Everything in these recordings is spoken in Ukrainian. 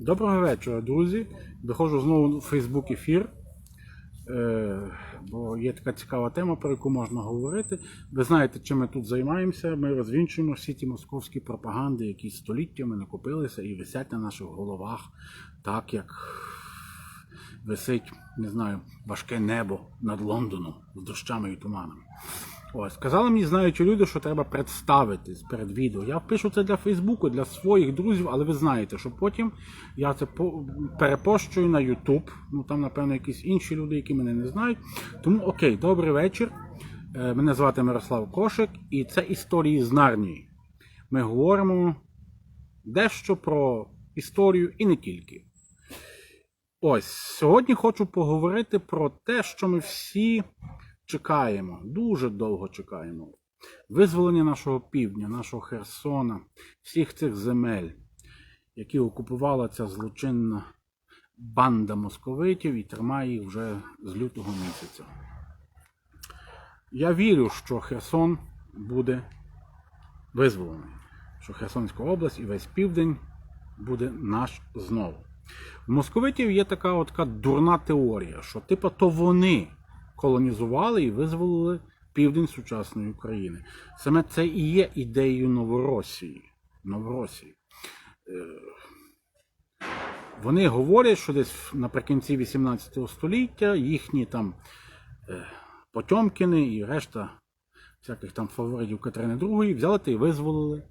Доброго вечора, друзі. Виходжу знову в Фейсбук ефір. Е, бо є така цікава тема, про яку можна говорити. Ви знаєте, чим ми тут займаємося. Ми розвінчуємо всі ті московські пропаганди, які століттями накопилися і висять на наших головах, так як висить, не знаю, важке небо над Лондоном з дощами і туманами. Ось, сказали мені, знаючи люди, що треба представитись перед відео. Я пишу це для Фейсбуку, для своїх друзів, але ви знаєте, що потім я це по- перепощую на YouTube. Ну там, напевно, якісь інші люди, які мене не знають. Тому окей, добрий вечір. Е, Мене звати Мирослав Кошик, і це історії з Нарнії. Ми говоримо дещо про історію і не тільки. Ось сьогодні хочу поговорити про те, що ми всі чекаємо, дуже довго чекаємо. Визволення нашого півдня, нашого Херсона, всіх цих земель, які окупувала ця злочинна банда московитів і тримає їх вже з лютого місяця. Я вірю, що Херсон буде визволений, що Херсонська область і весь південь буде наш знову. У московитів є така от дурна теорія, що типа то вони колонізували і визволили південь сучасної України. Саме це і є ідеєю Новоросії. Новоросії. Е, Вони говорять, що десь наприкінці 18 століття їхні там е, Потьомкіни і решта всяких там фаворитів Катерини II взяли та й визволили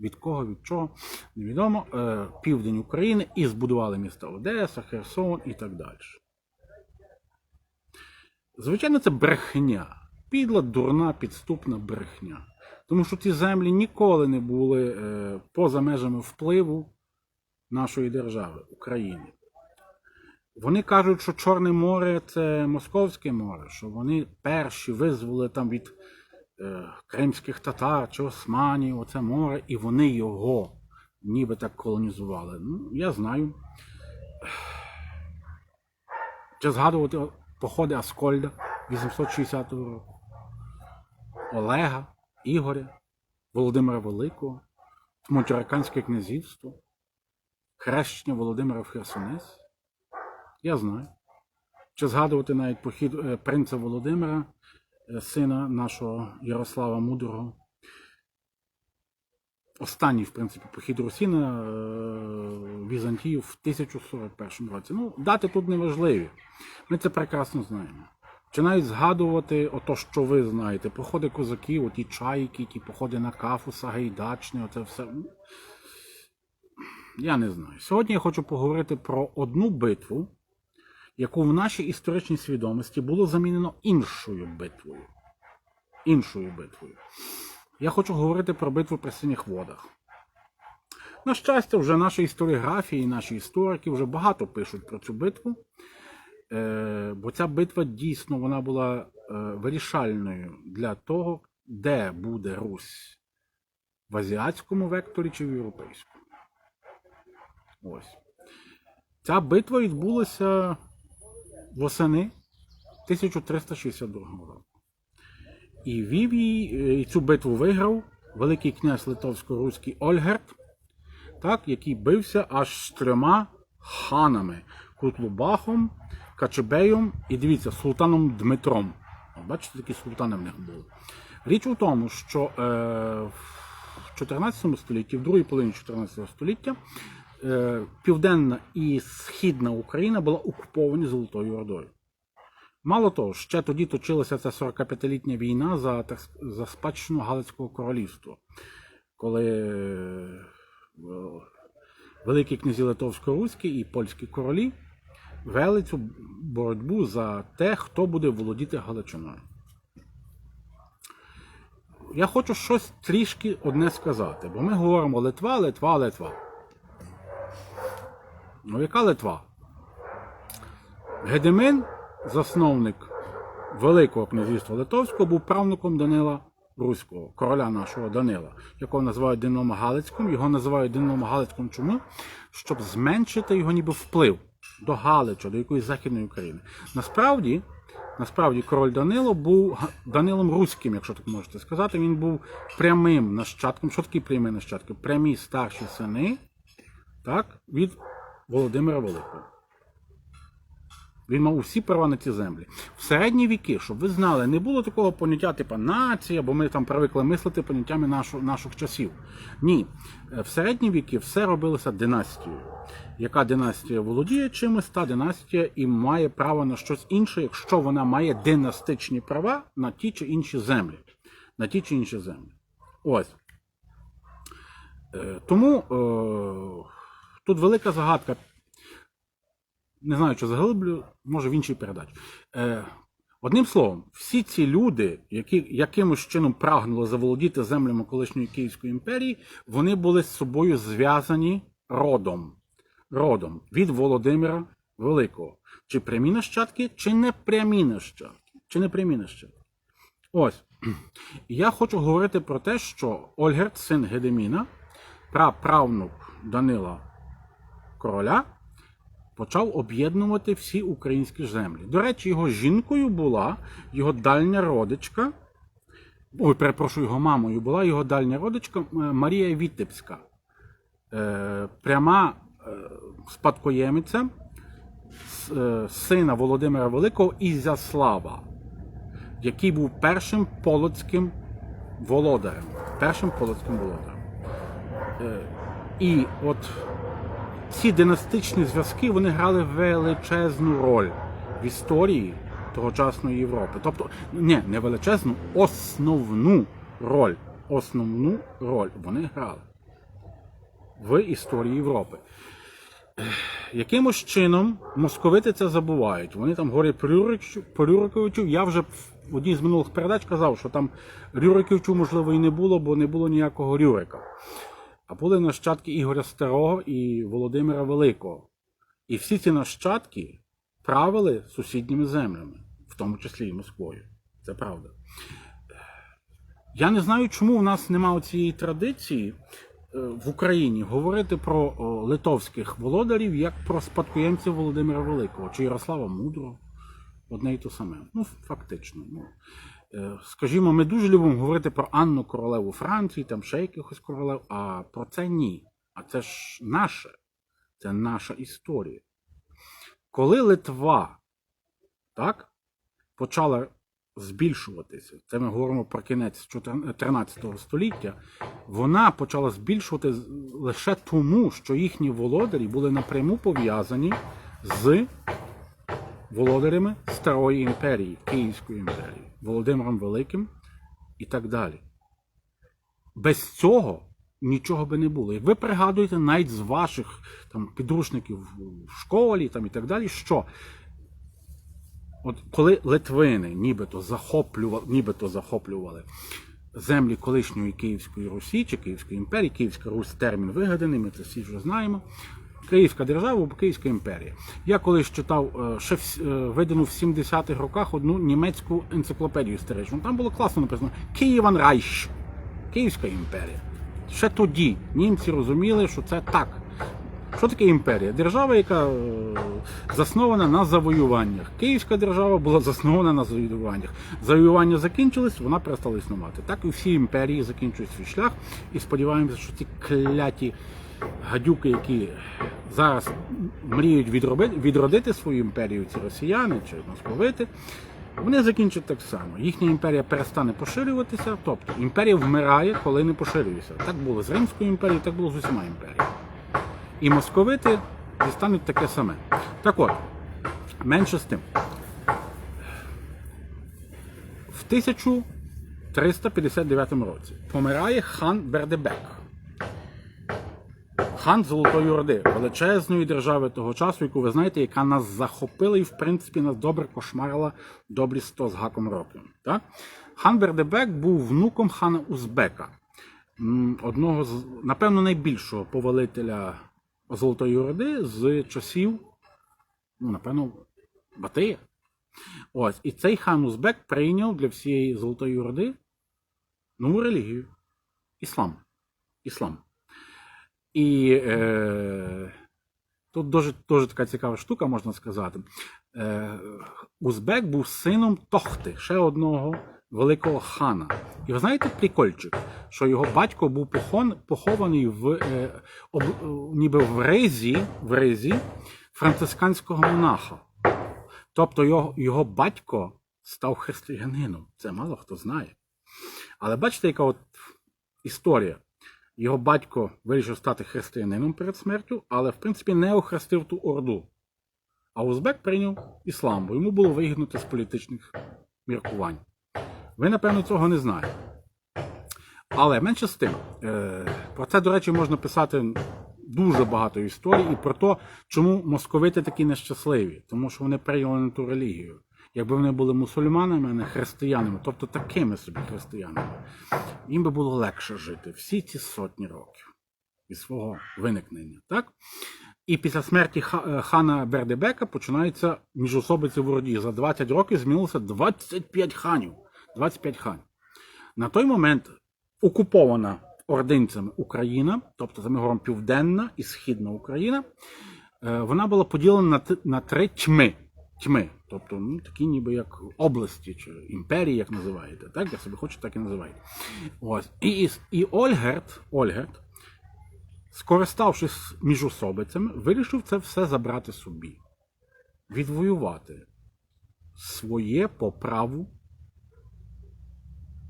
від кого, від чого, невідомо, е, південь України і збудували міста Одеса, Херсон і так далі. Звичайно, це брехня. Підла, дурна, підступна брехня. Тому що ці землі ніколи не були е, поза межами впливу нашої держави, України. Вони кажуть, що Чорне море це Московське море, що вони перші визволили там від е, кримських татар чи османів оце море, і вони його ніби так колонізували. Ну, я знаю. Чи згадувати походи Аскольда 860 року, Олега, Ігоря, Володимира Великого, Тмотюраканське князівство, хрещення Володимира в Херсонес. Я знаю. Чи згадувати навіть похід е, принца Володимира, е, сина нашого Ярослава Мудрого. Останній, в принципі, похід Русі на е, Візантію в 1041 році. Ну, дати тут не важливі. Ми це прекрасно знаємо. Чи навіть згадувати ото, що ви знаєте, походи козаків, оті чайки, ті походи на кафу, Сагайдачне, оце все. Я не знаю. Сьогодні я хочу поговорити про одну битву, яку в нашій історичній свідомості було замінено іншою битвою. Іншою битвою. Я хочу говорити про битву при синіх водах. На щастя, вже наші історіографії і наші історики вже багато пишуть про цю битву. Е, бо ця битва дійсно вона була е, вирішальною для того, де буде Русь в азіатському векторі чи в європейському. Ось. Ця битва відбулася восени 1362 року. І вів її, е, цю битву виграв Великий князь Литовсько-Руський Ольгерт, так, який бився аж з трьома ханами Кутлубахом, Качебеєм і дивіться, султаном Дмитром. Бачите, такі султани в них були. Річ у тому, що е, в 14 столітті, в другій половині 14 століття, е, Південна і Східна Україна була окуповані Золотою Ордою. Мало того, ще тоді точилася ця 45-літня війна за, за спадщину Галицького королівства, коли е, великі князі Литовсько-Руські і польські королі вели цю боротьбу за те, хто буде володіти Галичиною. Я хочу щось трішки одне сказати, бо ми говоримо Литва, Литва, Литва. Ну, яка Литва? Гедемин, засновник Великого князівства Литовського, був правнуком Данила Руського, короля нашого Данила, якого називають Данилом Галицьким. Його називають Данилом Галицьким чому? Щоб зменшити його ніби вплив до Галича, до якоїсь Західної України. Насправді, насправді король Данило був Данилом Руським, якщо так можете сказати. Він був прямим нащадком. Що таке прямий нащадки? Прямі старші сини так, від Володимира Великого. Він мав усі права на ці землі. В середні віки, щоб ви знали, не було такого поняття, типу нація, бо ми там привикли мислити поняттями нашу, наших часів. Ні. Е, В середні віки все робилося династією. Яка династія володіє чимось, та династія і має право на щось інше, якщо вона має династичні права на ті чи інші землі. На ті чи інші землі. Ось. Е, Тому е, тут велика загадка не знаю, що заглиблю, може в іншій передачі. Е, одним словом, всі ці люди, які якимось чином прагнули заволодіти землями колишньої Київської імперії, вони були з собою зв'язані родом. Родом від Володимира Великого. Чи прямі нащадки, чи не прямі нащадки. Чи не прямі нащадки. Ось. Я хочу говорити про те, що Ольгерт, син Гедеміна, праправнук Данила Короля, почав об'єднувати всі українські землі. До речі, його жінкою була його дальня родичка. Ой, перепрошую, його мамою була його дальня родичка е, Марія Вітебська, Е, пряма е, спадкоємиця сина Володимира Великого Ізяслава, який був першим полоцьким володарем. Першим полоцьким володарем. І от ці династичні зв'язки вони грали величезну роль в історії тогочасної Європи. Тобто, ні, не величезну, основну роль. Основну роль вони грали в історії Європи. Якимось чином московити це забувають. Вони там про Рюриковичу, Рюриковичу. Я вже в одній з минулих передач казав, що там Рюриковичу, можливо, і не було, бо не було ніякого Рюрика. А були нащадки Ігоря Старого і Володимира Великого. І всі ці нащадки правили сусідніми землями, в тому числі і Москвою. Це правда. Я не знаю, чому у нас немає цієї традиції е, в Україні говорити про литовських володарів як про спадкоємців Володимира Великого чи Ярослава Мудрого. Одне і то саме. Ну, фактично. Е, Скажімо, ми дуже любимо говорити про Анну королеву Франції, там ще якихось королев, а про це ні. А це ж наше, це наша історія. Коли Литва так, почала збільшуватися, це ми говоримо про кінець 13 століття, вона почала збільшувати лише тому, що їхні володарі були напряму пов'язані з володарями Старої імперії, Київської імперії, Володимиром Великим і так далі. Без цього нічого би не було. Як ви пригадуєте навіть з ваших там, підручників в школі там, і так далі, що от коли Литвини нібито захоплювали, нібито захоплювали землі колишньої Київської Русі чи Київської імперії, Київська Русь термін вигаданий, ми це всі вже знаємо. Київська держава Київська імперія. Я колись читав е, ще е, видану в 70-х роках одну німецьку енциклопедію історичну. Там було класно написано Києван Райш. Київська імперія. Ще тоді німці розуміли, що це так. Що таке імперія? Держава, яка е, заснована на завоюваннях. Київська держава була заснована на завоюваннях. Завоювання закінчились, вона перестала існувати. Так і всі імперії закінчують свій шлях. І сподіваємося, що ці кляті гадюки, які зараз мріють відробити, відродити свою імперію, ці росіяни чи московити, вони закінчать так само. Їхня імперія перестане поширюватися, тобто імперія вмирає, коли не поширюється. Так було з Римською імперією, так було з усіма імперіями. І московити дістануть таке саме. Так от, менше з тим. В 1359 році помирає хан Бердебек. Хан Золотої Орди, величезної держави того часу, яку ви знаєте, яка нас захопила і, в принципі, нас добре кошмарила добрі 100 з гаком років. Так? Хан Бердебек був внуком хана Узбека, одного з, напевно, найбільшого повелителя Золотої Орди з часів, ну, напевно, Батия. Ось, і цей хан Узбек прийняв для всієї Золотої Орди нову релігію іслам. Іслам. І е, тут дуже, дуже така цікава штука, можна сказати. Е, Узбек був сином Тохти, ще одного великого хана. І ви знаєте прикольчик, що його батько був похон, похований в е, об, ніби в ризі, в ризі францисканського монаха. Тобто його, його батько став християнином. Це мало хто знає. Але бачите, яка от історія. Його батько вирішив стати християнином перед смертю, але в принципі не охрестив ту орду. А Узбек прийняв іслам, бо йому було вигідно з політичних міркувань. Ви, напевно, цього не знаєте. Але менше з тим, е, про це, до речі, можна писати дуже багато історій і про те, чому московити такі нещасливі, тому що вони прийняли не ту релігію. Якби вони були мусульманами, а не християнами, тобто такими собі християнами, їм би було легше жити всі ці сотні років від свого виникнення. Так? І після смерті е, хана Бердебека починаються міжособиці в Ороді. За 20 років змінилося 25 ханів. 25 ханів. На той момент окупована ординцями Україна, тобто це ми говоримо Південна і Східна Україна, е, вона була поділена на три тьми. Тьми, тобто ну, такі ніби як області чи імперії, як називаєте, так? Як собі хочете, так і називаєте. Ось. І, і, Ольгерт, Ольгерт, скориставшись міжособицями, вирішив це все забрати собі, відвоювати своє по праву,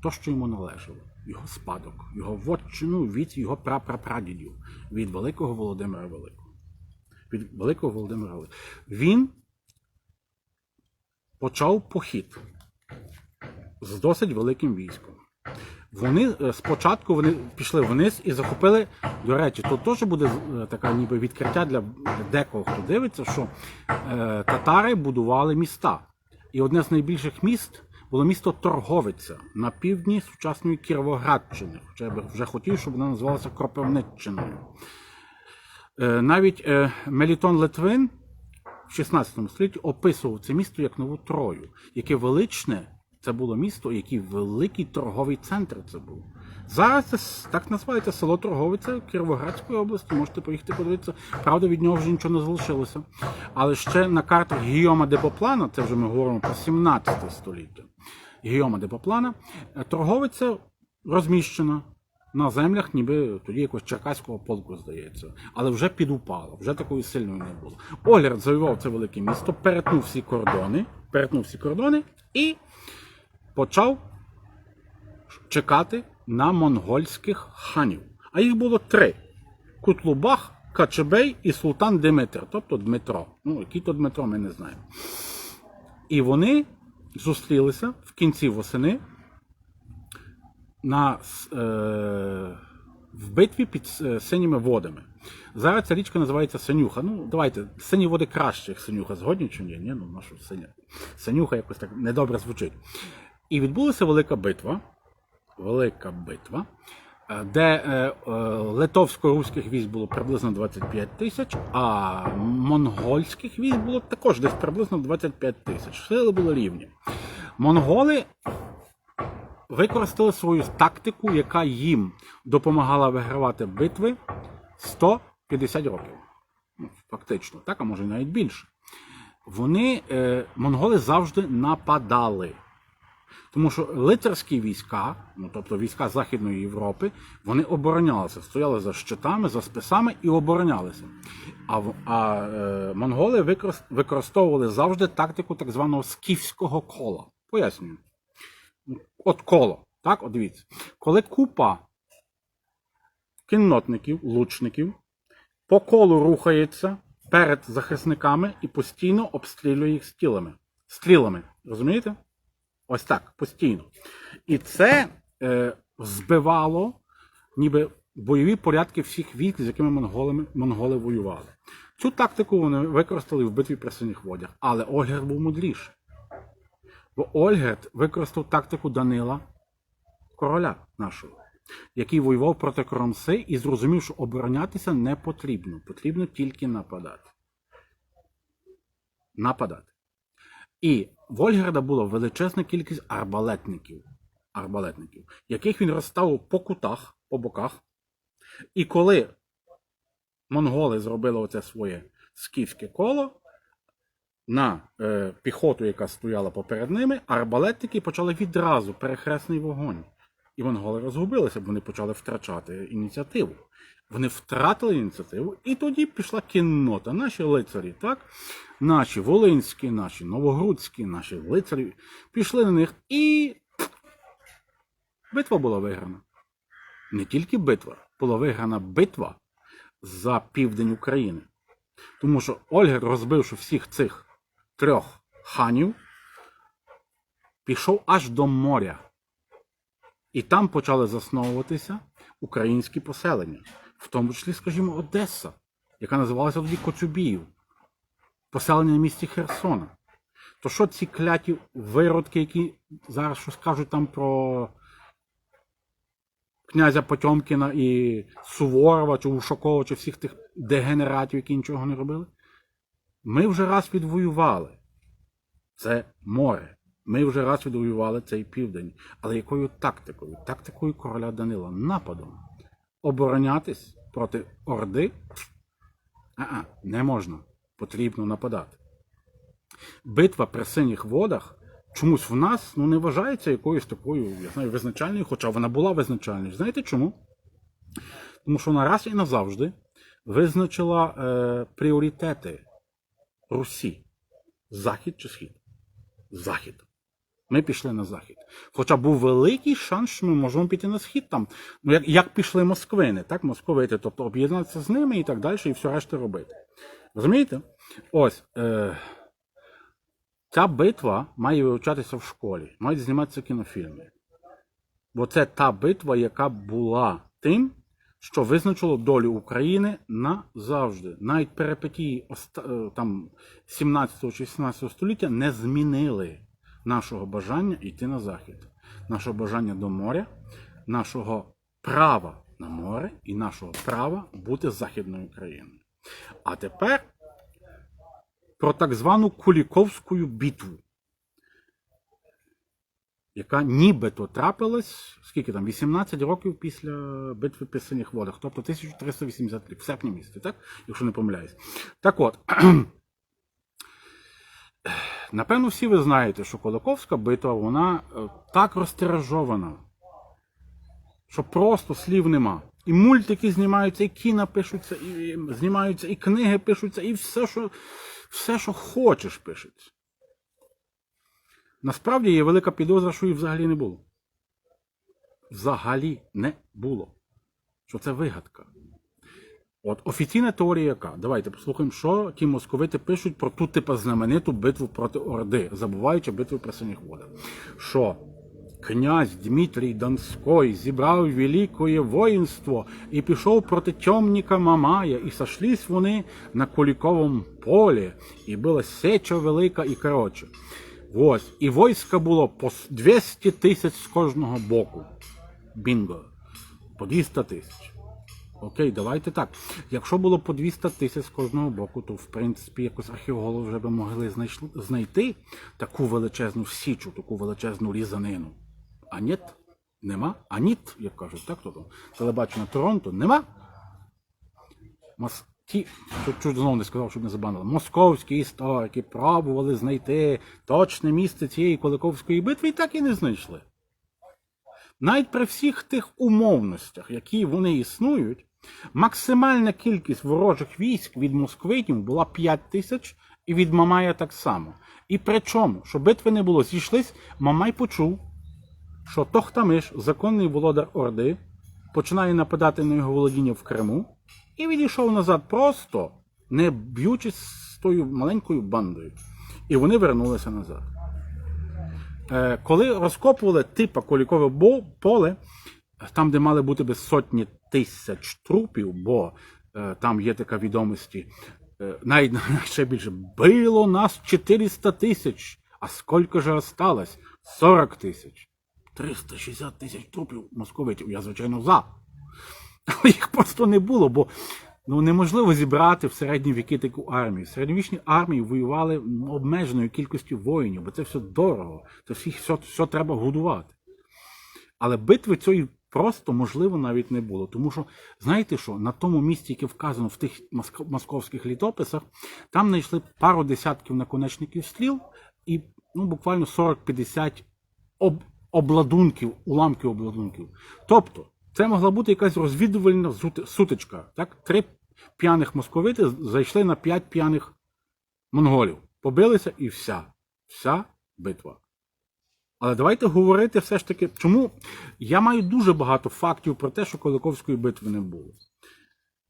то, що йому належало, його спадок, його вотчину від його прапрапрадідів, від Великого Володимира Великого. Від Великого Володимира Великого. Він почав похід з досить великим військом. Вони е, спочатку вони пішли вниз і захопили. До речі, тут теж буде е, така ніби відкриття для декого, хто дивиться, що е, татари будували міста. І одне з найбільших міст було місто Торговиця на півдні сучасної Кіровоградщини. Хоча я би вже хотів, щоб вона називалася Кропивниччиною. Е, навіть е, Мелітон Литвин в 16 столітті описував це місто як нову Трою, яке величне. Це було місто, який великий торговий центр це був. Зараз це так називається село Торговиця Кіровоградської області. Можете поїхати подивитися. Правда, від нього вже нічого не залишилося. Але ще на картах Гіома де Поплана, це вже ми говоримо про 17 століття. Гіома де Поплана, е, торговиця розміщена на землях, ніби тоді якогось черкаського полку, здається, але вже підупала, вже такою сильною не було. Огляд завоював це велике місто, перетнув всі кордони, перетнув всі кордони і почав чекати на монгольських ханів. А їх було три: Кутлубах, Качебей і Султан Димитр, тобто Дмитро. Ну, який то Дмитро, ми не знаємо. І вони зустрілися в кінці восени на, е, в битві під е, синіми водами. Зараз ця річка називається Синюха. Ну, давайте, сині води краще, як Синюха. Згодні чи ні? Ні, ну нашу синя. Синюха якось так недобре звучить. І відбулася велика битва. Велика битва, е, де е, е, литовсько-руських військ було приблизно 25 тисяч, а монгольських військ було також десь приблизно 25 тисяч. Сили були рівні. Монголи використали свою тактику, яка їм допомагала вигравати битви 150 років. Ну, фактично, так, а може навіть більше. Вони, е, монголи завжди нападали. Тому що лицарські війська, ну тобто війська Західної Європи, вони оборонялися, стояли за щитами, за списами і оборонялися. А, а е, монголи використовували завжди тактику так званого скіфського кола. Пояснюю. От коло. Так, от дивіться. Коли купа кіннотників, лучників по колу рухається перед захисниками і постійно обстрілює їх стілами. Стрілами. Розумієте? Ось так, постійно. І це е, збивало ніби бойові порядки всіх військ, з якими монголами, монголи воювали. Цю тактику вони використали в битві при синіх водях, але Ольгерт був мудріший. Бо Ольгерт використав тактику Данила, короля нашого, який воював проти Кромси і зрозумів, що оборонятися не потрібно, потрібно тільки нападати. Нападати. І в Ольгерда була величезна кількість арбалетників, арбалетників, яких він розставив по кутах, по боках. І коли монголи зробили оце своє скіфське коло, на е, піхоту, яка стояла поперед ними, арбалетники почали відразу перехресний вогонь. І монголи розгубилися, бо вони почали втрачати ініціативу. Вони втратили ініціативу, і тоді пішла кіннота. Наші лицарі, так? Наші волинські, наші новогрудські, наші лицарі пішли на них, і битва була виграна. Не тільки битва, була виграна битва за південь України. Тому що Ольгер, розбивши всіх цих трьох ханів, пішов аж до моря. І там почали засновуватися українські поселення, в тому числі, скажімо, Одеса, яка називалася тоді Коцюбіїв, поселення на місті Херсона. То що ці кляті виродки, які зараз щось кажуть там про князя Потьомкіна і Суворова, чи Ушакова, чи всіх тих дегенератів, які нічого не робили? Ми вже раз відвоювали це море. Ми вже раз відвоювали цей південь. Але якою тактикою? Тактикою короля Данила нападом. Оборонятись проти Орди? А, не можна. Потрібно нападати. Битва при синіх водах чомусь в нас ну, не вважається якоюсь такою, я знаю, визначальною, хоча вона була визначальною. Знаєте чому? Тому що вона раз і назавжди визначила е, пріоритети Русі. Захід чи схід? Захід. Ми пішли на захід. Хоча був великий шанс, що ми можемо піти на схід там. Ну, як, як пішли москвини, так, московити, тобто об'єднатися з ними і так далі, і все решта робити. Розумієте? Ось. Е, ця битва має вивчатися в школі, мають зніматися кінофільми. Бо це та битва, яка була тим, що визначило долю України назавжди. Навіть перипетії е, там 17 чи 18 століття не змінили нашого бажання йти на захід, нашого бажання до моря, нашого права на море і нашого права бути західною країною. А тепер про так звану Куліковську битву, яка нібито трапилась, скільки там, 18 років після битви при синіх водах, тобто 1380 рік, в серпні місяці, так? Якщо не помиляюсь. Так от, напевно, всі ви знаєте, що Куликовська битва, вона е, так розтиражована, що просто слів нема. І мультики знімаються, і кіно пишуться, і знімаються, і книги пишуться, і все, що, все, що хочеш, пишеться. Насправді є велика підозра, що її взагалі не було. Взагалі не було. Що це вигадка. От офіційна теорія яка? Давайте послухаємо, що ті московити пишуть про ту типу знамениту битву проти Орди, забуваючи битву при синіх водах. Що князь Дмитрій Донской зібрав великое воїнство і пішов проти темника Мамая, і сошлись вони на Куліковому полі, і була сеча велика і коротше. Ось, і війська було по 200 тисяч з кожного боку. Бінго. По 200 тисяч. Окей, давайте так. Якщо було по 200 тисяч з кожного боку, то в принципі якось археологи вже би могли знайти таку величезну січу, таку величезну різанину. А ні, нема. А ніт, як кажуть, так то телебачення Торонто, нема. Ті, чуть, чуть знову не сказав, щоб не забанили. Московські історики пробували знайти точне місце цієї Куликовської битви і так і не знайшли. Навіть при всіх тих умовностях, які вони існують, максимальна кількість ворожих військ від москвитів була 5 тисяч, і від Мамая так само. І при чому, що битви не було, зійшлись, Мамай почув, що Тохтамиш, законний володар Орди, починає нападати на його володіння в Криму, і відійшов назад просто, не б'ючись з тою маленькою бандою. І вони вернулися назад. Е, коли розкопували типа Кулікове поле, там, де мали бути би сотні тисяч трупів, бо е, там є така відомості, е, навіть ще більше, било нас 400 тисяч, а скільки ж осталось? 40 тисяч. 360 тисяч трупів московитів. Я, звичайно, за. Їх просто не було, бо ну, неможливо зібрати в середні віки таку армію. Середньовічні армії воювали обмеженою кількістю воїнів, бо це все дорого, це всіх все, все треба годувати. Але битви цієї просто можливо навіть не було. Тому що, знаєте що, на тому місці, яке вказано в тих московських літописах, там знайшли пару десятків наконечників стріл і ну, буквально 40-50 об, обладунків, уламків обладунків. Тобто, це могла бути якась розвідувальна сутичка. Так? Три п'яних московити зайшли на п'ять п'яних монголів. Побилися і вся. Вся битва. Але давайте говорити все ж таки, чому я маю дуже багато фактів про те, що Куликовської битви не було.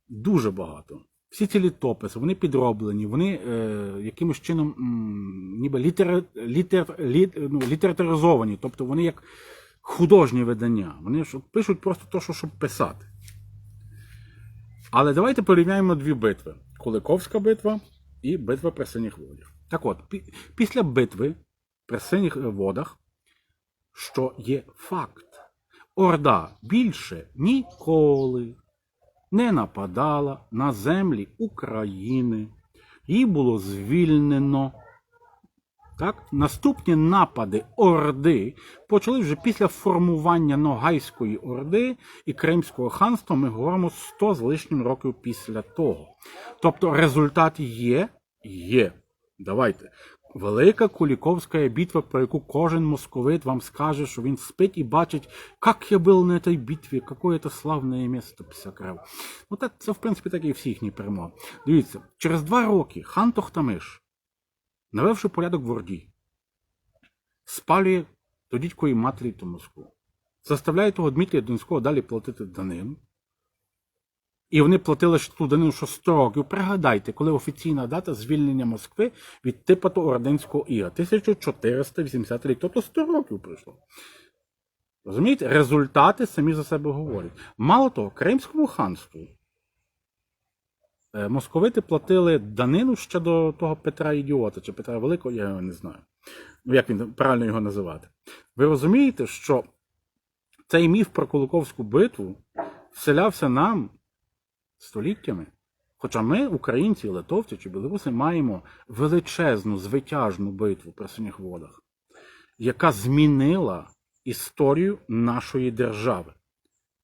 Дуже багато. Всі ці літописи, вони підроблені, вони е, якимось чином м, ніби літер, літер, літ, ну, літературизовані, тобто вони як художні видання. Вони пишуть просто те, що щоб писати. Але давайте порівняємо дві битви: Куликовська битва і битва при синіх водах. Так от, пі- після битви при синіх водах, що є факт, Орда більше ніколи не нападала на землі України. Її було звільнено. Так? Наступні напади Орди почали вже після формування Ногайської Орди і Кримського ханства. Ми говоримо 100 з лишнім років після того. Тобто результат є, є. Давайте. Велика Куліковська битва, про яку кожен московит вам скаже, що він спить і бачить, як я був на цій битві, яке це славне місто псякрев. Ну так це в принципі так і всі їхні перемоги. Дивіться, через два роки хан Тохтамиш, навевши порядок в Орді, спалює до дідької матері ту Москву. Заставляє того Дмитрія Донського далі платити данину. І вони платили ту данину, що 100 років. Пригадайте, коли офіційна дата звільнення Москви від Типато Орденського іга. 1480 рік, тобто 100 років пройшло. Розумієте, результати самі за себе говорять. Мало того, Кримському ханству московити платили данину ще до того Петра Ідіота чи Петра Великого, я його не знаю. Ну, як він правильно його називати. Ви розумієте, що цей міф про Куликовську битву вселявся нам століттями. Хоча ми, українці, литовці чи білоруси, маємо величезну звитяжну битву при синіх водах, яка змінила історію нашої держави.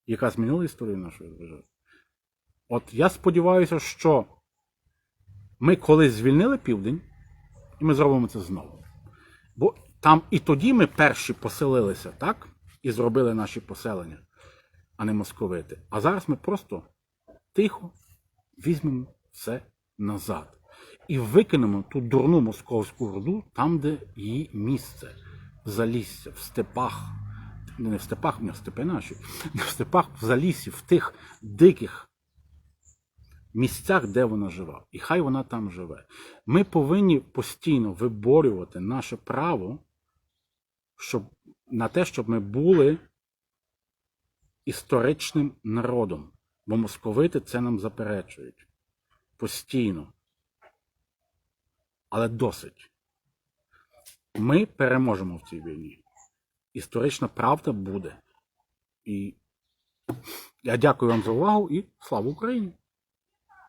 Яка змінила історію нашої держави. От я сподіваюся, що ми колись звільнили південь, і ми зробимо це знову. Бо там і тоді ми перші поселилися, так? І зробили наші поселення, а не московити. А зараз ми просто тихо візьмемо все назад і викинемо ту дурну московську роду там, де її місце, в залісся, в степах, не в степах, не в степи наші, не в степах, в залісі, в тих диких місцях, де вона жива. І хай вона там живе. Ми повинні постійно виборювати наше право щоб, на те, щоб ми були історичним народом. Бо московити це нам заперечують постійно. Але досить. Ми переможемо в цій війні. Історична правда буде. І я дякую вам за увагу і слава Україні!